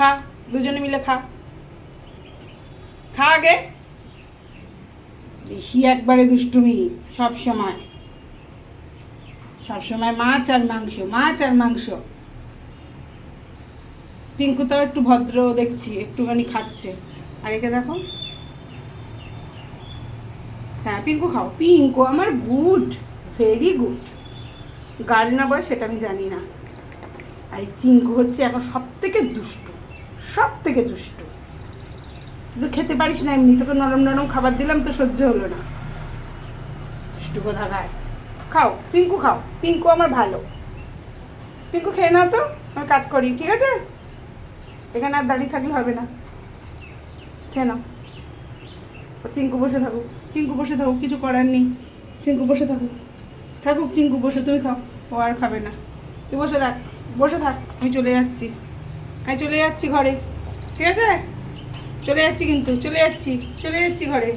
খা, দুজনে মিলে খা। খা আগে। বেশি একবারে দুষ্টুমি সব সময়। সব সময় মাছ আর মাংস, মাছ আর মাংস। পিঙ্কু তো একটু ভদ্র দেখছি, একটুখানি খাচ্ছে। আর একে দেখো। হ্যাঁ পিঙ্কু খাও। পিঙ্কু, আমার গুড, ভেরি গুড। গার্ল না বয় সেটা আমি জানি না। আর এই চিঙ্কু হচ্ছে এখন সব থেকে দুষ্টু। সব থেকে দুষ্টু। তুই খেতে পারিস না এমনি, তোকে নরম নরম খাবার দিলাম তো সহ্য হলো না। দুষ্টু কোথাকার? খাও, পিঙ্কু খাও, পিঙ্কু আমার ভালো। পিঙ্কু খেয়ে নাও তো, আমি কাজ করি, ঠিক আছে? এখানে আর দাঁড়িয়ে থাকলে হবে না। খেয়ে নাও। চিঙ্কু বসে থাকুক, চিঙ্কু বসে থাকুক, কিছু করার নেই। চিঙ্কু বসে থাকুক। থাকুক চিঙ্কু, বসে তুমি খাও। ও আর খাবে না। তুই বসে থাক বসে থাক, আমি চলে যাচ্ছি। আমি চলে যাচ্ছি ঘরে। ঠিক আছে? চলে যাচ্ছি কিন্তু চলে যাচ্ছি চলে যাচ্ছি ঘরে।